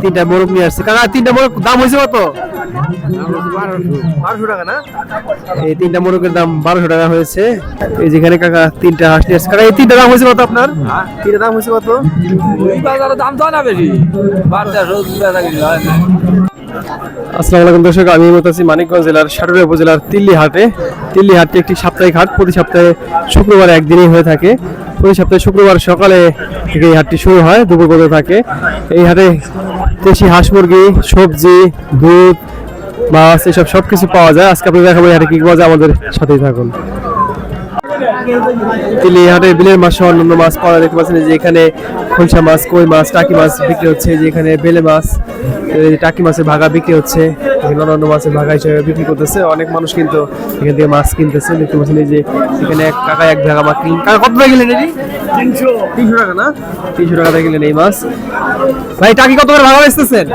তিনটা মোরগ নিয়ে আসছে কাকা তিনটা মোরগ দাম হয়েছে কত? বারোশো টাকা না? এই তিনটা মোরগের দাম বারোশো টাকা হয়েছে। এই যেখানে কাকা তিনটা হাঁস নিয়ে আসছে। কাকা এই তিনটা দাম হয়েছে কত আপনার? তিনটা দাম হয়েছে কত? দাম তো না বেশি। বার দেড়শো বেচা কিনি আসসালামু আলাইকুম দর্শক, আমি এই মানিকগঞ্জ জেলার সাটুরিয়া উপজেলার তিল্লি হাটে তিল্লি হাটটি একটি সাপ্তাহিক হাট, প্রতি সপ্তাহে শুক্রবার একদিনই হয়ে থাকে। প্রতি সপ্তাহে শুক্রবার সকালে থেকে এই হাটটি শুরু হয়, দুপুর পর্যন্ত থাকে। এই হাটে দেশি হাঁস মুরগি, সবজি, দুধ, মাছ, এসব সব কিছু পাওয়া যায়। আজকে আপনাদের দেখাবো এই হাটে কি পাওয়া যায়, আমাদের সাথেই থাকুন। তিলি হাটে বিলের মাছ সহ অন্যান্য মাছ পাওয়া দেখতে পাচ্ছেন যে এখানে খলসা মাছ, কই মাছ, টাকি মাছ বিক্রি হচ্ছে। যে এখানে বেলে মাছ টাকি মাছের ভাগা বিক্রি হচ্ছে। এখানে অন্যান্য মাছের ভাগা হিসেবে বিক্রি করতেছে। অনেক মানুষ কিন্তু এখান থেকে মাছ কিনতেছে। দেখতে পাচ্ছেন এই যে এখানে এক কাকা এক ভাগা মাছ কিন কাকা কত টাকা কিনলেন এটি? তিনশো। তিনশো টাকা না? তিনশো টাকা দিয়ে কিনলেন এই মাছ। ভাই টাকি কত করে ভাগা বেচতেছেন?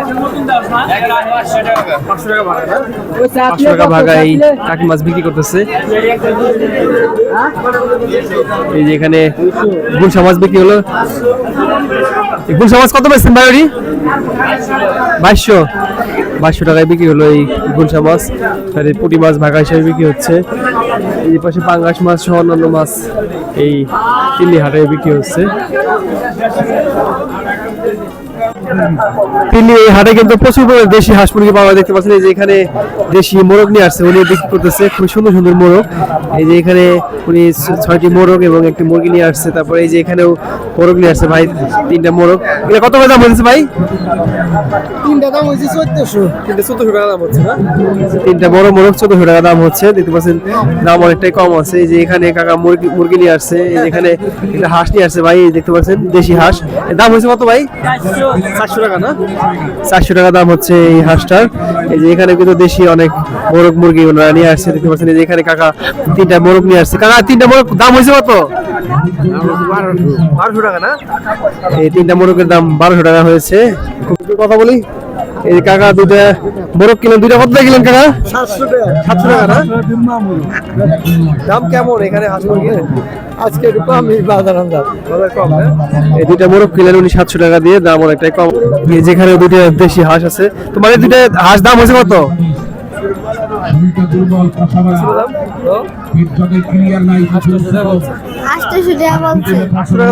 পাঁচশো টাকা ভাগা এই টাকি মাছ বিক্রি করতেছে। এই যে এখানে গুলশা মাছ বিক্রি হলো। গুলশা মাছ কত বেচছেন ভাই ওটি? বাইশশো। বাইশশো টাকায় বিক্রি হলো এই গুলশা মাছ, আর এই পুঁটি মাছ ভাগা হিসেবে বিক্রি হচ্ছে। এই পাশে পাঙ্গাস মাছ সহ অন্যান্য মাছ এই চিল্লি হাটে বিক্রি হচ্ছে। দিল্লি এই হাটে কিন্তু প্রচুর পরিমাণে দেশি হাঁস মুরগি পাওয়া দেখতে পাচ্ছেন এই যে এখানে দেশি মোরগ নিয়ে আসছে উনি বিক্রি করতেছে খুব সুন্দর সুন্দর মোরগ। এই যে এখানে উনি ছয়টি মোরগ এবং একটি মুরগি নিয়ে আসছে তারপরে এই যে এখানেও মোরগ নিয়ে আসছে ভাই তিনটা মোরগ। এটা কত করে দাম হয়েছে ভাই? তিনটা দাম হয়েছে চোদ্দশো। তিনটা চোদ্দশো টাকা দাম হচ্ছে না? তিনটা বড় মোরগ চোদ্দশো টাকা দাম হচ্ছে দেখতে পাচ্ছেন দাম অনেকটাই কম আছে। এই যে এখানে কাকা মুরগি মুরগি নিয়ে আসছে এই যে এখানে একটা হাঁস নিয়ে আসছে ভাই দেখতে পাচ্ছেন দেশি হাঁস। দাম হয়েছে কত ভাই? চারশো টাকা না? চারশো টাকা দাম হচ্ছে এই হাঁসটার। এই যে এখানে কিন্তু দেশি অনেক মোরগ মুরগি ওনারা নিয়ে আসছে দেখতে পাচ্ছেন এই যে এখানে কাকা তিনটা মোরগ নিয়ে আসছে। কাকা তিনটা মোরগ দাম হয়েছে কত? বারোশো টাকা না? এই তিনটা মোরগের দাম বারোশো টাকা হয়েছে। কথা বলি। এই কাকা দুটা মোরগ কিনেন দুইটা কত কিনেন কাকা? সাতশো টাকা সাতশো টাকা না? দাম কেমন এখানে হাঁস মুরগির আজকে একটু বাজার কম এই দুইটা মোরগ কিনলেন উনি সাতশো টাকা দিয়ে দাম অনেকটাই কম। যেখানে দুইটা দেশি হাঁস আছে। তোমার এই দুইটা হাঁস দাম হয়েছে কত? আটশো টাকা বলছে।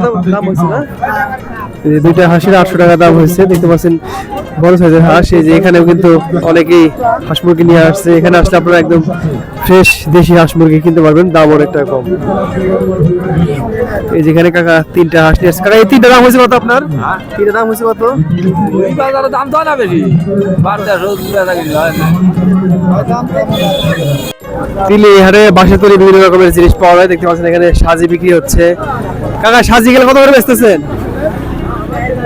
দাম দাম হয়েছে না? এই যে দুইটা হাঁসের আটশো টাকা দাম হয়েছে। দেখতে পাচ্ছেন, বড় সাইজের হাঁস। এই যে এখানেও কিন্তু অনেকেই হাঁস মুরগি নিয়ে আসছে। এখানে আসলে আপনারা একদম ফ্রেশ দেশি হাঁস মুরগি কিনতে পারবেন, দাম অনেকটা কম। এই যেখানে কাকা তিনটা হাঁস নিয়ে আসছে। কাকা, এই তিনটা দাম হয়েছে কত আপনার? তিনটা দাম হয়েছে কত? দাম তো না বেশি বাসা তৈরি বিভিন্ন রকমের জিনিস পাওয়া যায়। দেখতে পাচ্ছেন এখানে সাজি বিক্রি হচ্ছে। কাকা, সাজি গেলে কত করে বেচতেছেন?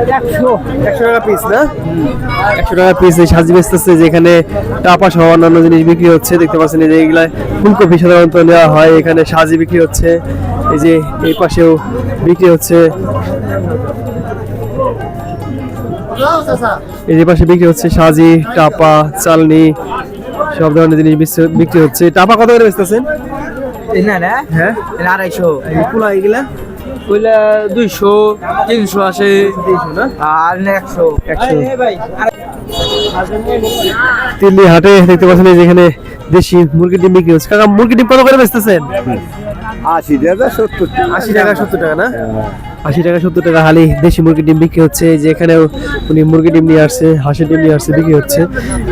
একশো টাকা পিস না? একশো টাকা পিস এই সাজি বেচতেছে যেখানে টাপা সহ অন্যান্য জিনিস বিক্রি হচ্ছে। দেখতে পাচ্ছেন যে এগুলা ফুলকপি সাধারণত নেওয়া হয় এখানে সাজি বিক্রি হচ্ছে। এই যে এই পাশেও বিক্রি হচ্ছে। এই যে পাশে বিক্রি হচ্ছে সাজি টাপা চালনি সব ধরনের জিনিস বিক্রি- হচ্ছে। টাপা কত করে বেচতেছেন? না না। হ্যাঁ? আড়াইশো। এগুলা? কইলে দুইশো তিনশো আছে আর একশো। একশো। দিল্লি হাটে দেখতে পাচ্ছেন যেখানে দেশি মুরগি ডিম বিক্রি হচ্ছে। কাকা মুরগি ডিম কত করে বেচতেছেন? আশি টাকা সত্তর আশি টাকা সত্তর টাকা না? আশি টাকা সত্তর টাকা হালি দেশি মুরগির ডিম বিক্রি হচ্ছে। যে এখানেও উনি মুরগির ডিম নিয়ে আসছে হাঁসের ডিম নিয়ে আসছে বিক্রি হচ্ছে।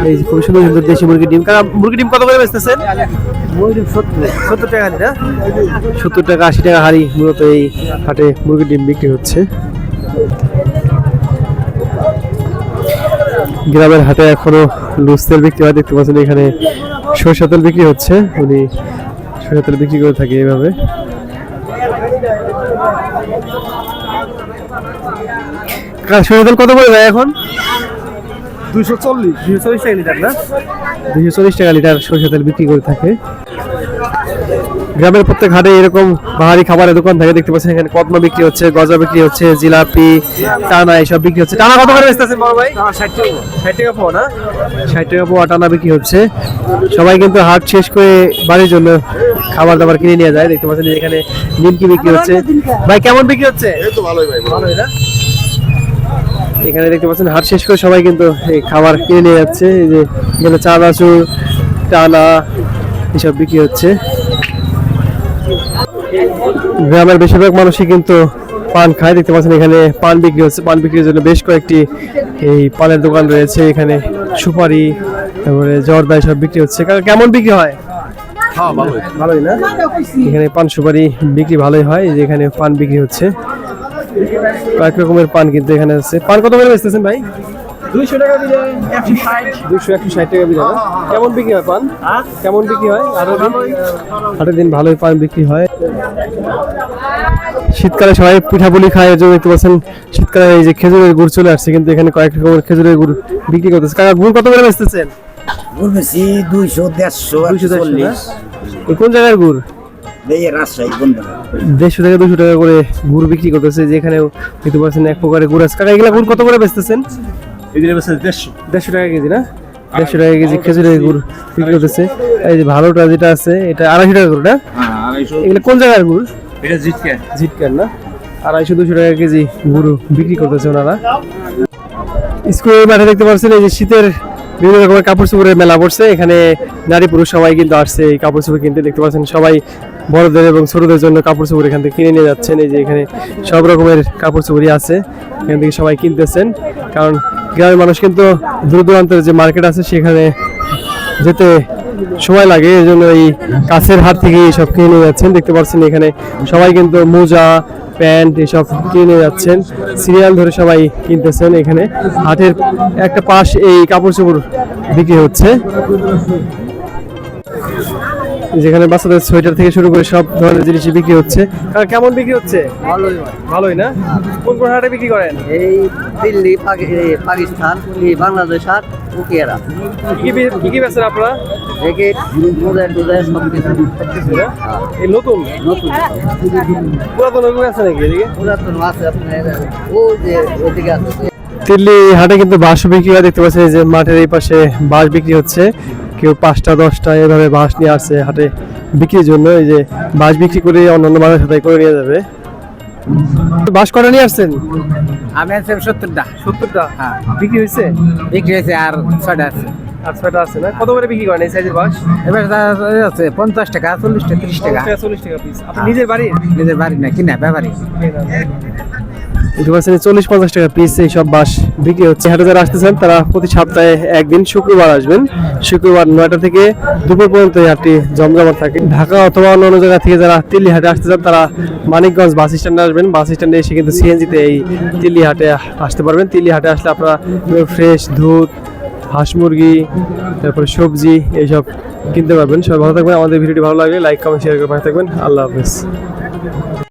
এই খুব সুন্দর সুন্দর দেশি মুরগির ডিম। কারণ মুরগির ডিম কত করে বেচতেছেন? সত্তর টাকা হালি না? সত্তর টাকা আশি টাকা হালি মূলত এই হাটে মুরগির ডিম বিক্রি হচ্ছে। গ্রামের হাটে এখনও লুজ তেল বিক্রি হয় দেখতে পাচ্ছেন এখানে সরষা তেল বিক্রি হচ্ছে। উনি সরষা তেল বিক্রি করে থাকে এইভাবে। সরষের তেল কত পড়ে ভাই এখন? দুশো চল্লিশ। দুশো চল্লিশ টাকা লিটার না? দুশো চল্লিশ টাকা লিটার সরিষা তেল বিক্রি করে থাকে। গ্রামের প্রত্যেক হাটে এরকম বাহারি খাবারের দোকান থাকে দেখতে পাচ্ছেন এখানে কদমা বিক্রি হচ্ছে গজা বিক্রি হচ্ছে জিলাপি টানা এসব বিক্রি হচ্ছে। টানা কত করে বেচতেছেন বড় ভাই? ষাট টাকা। ষাট টাকা পাওয়া না? ষাট টাকা পাওয়া টানা বিক্রি হচ্ছে। সবাই কিন্তু হাট শেষ করে বাড়ির জন্য খাবার দাবার কিনে নিয়ে যায় দেখতে পাচ্ছেন এখানে নিমকি বিক্রি হচ্ছে। ভাই কেমন বিক্রি হচ্ছে? এই তো ভালোই ভাই ভালোই। না? এখানে দেখতে পাচ্ছেন হাট শেষ করে সবাই কিন্তু এই খাবার কিনে নিয়ে যাচ্ছে। এই যে এখানে চানাচুর টানা এসব বিক্রি হচ্ছে। গ্রামের বেশিরভাগ মানুষই কিন্তু পান খায়। দেখতে পাচ্ছেন এখানে পান বিক্রি হচ্ছে। পান বিক্রির জন্য বেশ কয়েকটি এই পানের দোকান রয়েছে। এখানে সুপারি তারপরে জর্দা সব বিক্রি হচ্ছে। কাকা, কেমন বিক্রি হয়? ভালোই। না? এখানে পান সুপারি বিক্রি ভালোই হয়। এই যে এখানে পান বিক্রি হচ্ছে। কয়েক রকমের পান কিন্তু এখানে আছে। পান কত করে বেচতেছেন ভাই? দুইশো টাকা একশো ষাট। দুশো একশো ষাট টাকা বিঘা না? কেমন বিক্রি হয় পান? কেমন বিক্রি হয়? আরও হাটের দিন ভালোই পান বিক্রি হয়। শীতকালে সবাই পিঠাপুলি খায় এর জন্য দেখতে পাচ্ছেন শীতকালে এই যে খেজুরের গুড় চলে আসছে কিন্তু এখানে কয়েক রকমের খেজুরের গুড় বিক্রি করতেছে। কাকা গুড় কত করে বেচতেছেন? দুইশো দেড়শো দুইশো দেড়শো কোন জায়গার গুড়? এই রাজশাহী বন্ধু দেড়শো থেকে দুশো টাকা করে গুড় বিক্রি করতেছে যেখানেও দেখতে পাচ্ছেন এক প্রকারের গুড় আছে। কাকা এগুলা গুড় কত করে বেচতেছেন? বেশি দেড়শো। দেড়শো টাকা কেজি না? দেড়শো টাকা কেজি খেজুরের গুড় বিক্রি করতেছে। এই যে ভালোটা যেটা আছে এটা আড়াইশো টাকা গুড় না? হ্যাঁ। এগুলো কোন জায়গার গুড়? এটা জিটকার না? আড়াইশো দুশো টাকা কেজি গুঁড়ো বিক্রি করতেছে ওনারা। স্কুলের মাঠে দেখতে পাচ্ছেন এই যে শীতের বিভিন্ন রকমের কাপড় চোপড়ের মেলা পড়ছে। এখানে নারী পুরুষ সবাই কিন্তু আসছে এই কাপড় চোপড় কিনতে দেখতে পাচ্ছেন সবাই। বড়দের এবং ছোটদের জন্য কাপড় চোপড় এখান থেকে কিনে নিয়ে যাচ্ছেন। এই যে এখানে সব রকমের কাপড় চোপড়ই আছে এখান থেকে সবাই কিনতেছেন। কারণ গ্রামের মানুষ কিন্তু দূর দূরান্তের যে মার্কেট আছে সেখানে যেতে সময় লাগে, এই জন্য এই কাছের হাত থেকে সব কিনে নিয়ে যাচ্ছেন। দেখতে পাচ্ছেন এখানে সবাই কিন্তু মোজা, প্যান্ট এসব কিনে যাচ্ছেন। সিরিয়াল ধরে সবাই কিনতেছেন এখানে। হাটের একটা পাশ এই কাপড় চোপড় বিক্রি হচ্ছে। যেখানে বাচ্চাদের সোয়েটার থেকে শুরু করে সব ধরনের জিনিস বিক্রি হচ্ছে। আর কেমন বিক্রি হচ্ছে? ভালোই ভালোই না? কোন কোন হাটে বিক্রি করেন? এই দিল্লি পাকিস্তান বাংলাদেশ হাট উকিয়ারা। কি কি বেচেন আপনারা? জ্যাকেট মোজায় টোজায় সব কিছু। কিছু এই নতুন? নতুন। পুরাতন ওগুলো আছে নাকি এদিকে? পুরাতন আছে আপনার ও যে ওদিকে আছে। দিল্লি হাটে কিন্তু বাঁশ বিক্রি হয় দেখতে পাচ্ছি যে মাঠের এই পাশে বাঁশ বিক্রি হচ্ছে। কেউ পাঁচটা দশটা এভাবে বাঁশ নিয়ে আসছে হাটে বিক্রির জন্য এই যে বাঁশ বিক্রি করে অন্যান্য মানুষের সাথে করে নিয়ে যাবে। বাঁশ কটা নিয়ে আসছেন? আমি আছি সত্তরটা। সত্তরটা? হ্যাঁ। বিক্রি হয়েছে? বিক্রি হয়েছে আর ছয়টা আছে। আর ছয়টা আছে না? কত করে বিক্রি করেন এই সাইজের বাঁশ? এবার আছে পঞ্চাশ টাকা চল্লিশ টাকা ত্রিশ টাকা। চল্লিশ টাকা পিস আপনি নিজের বাড়ি নিজের বাড়ি না কিনা ব্যাপারী। দেখতে পাচ্ছেন চল্লিশ পঞ্চাশ টাকা পিস এই সব বাস বিক্রি হচ্ছে। হাটে যারা আসতেছেন, তারা প্রতি সপ্তাহে একদিন শুক্রবার আসবেন। শুক্রবার নয়টা থেকে দুপুর পর্যন্ত এই হাটটি জমজমাট থাকে। ঢাকা অথবা অন্য অন্য জায়গা থেকে যারা তিল্লি হাটে আসতে চান তারা মানিকগঞ্জ বাস স্ট্যান্ডে আসবেন। বাস স্ট্যান্ডে এসে কিন্তু সিএনজিতে এই তিল্লি হাটে আসতে পারবেন। তিল্লি হাটে আসলে আপনারা ফ্রেশ দুধ, হাঁস মুরগি, তারপরে সবজি, এইসব কিনতে পারবেন। সবাই ভালো থাকবেন। আমাদের ভিডিওটি ভালো লাগলে লাইক কমেন্ট শেয়ার করে পাশে থাকবেন। আল্লাহ হাফেজ।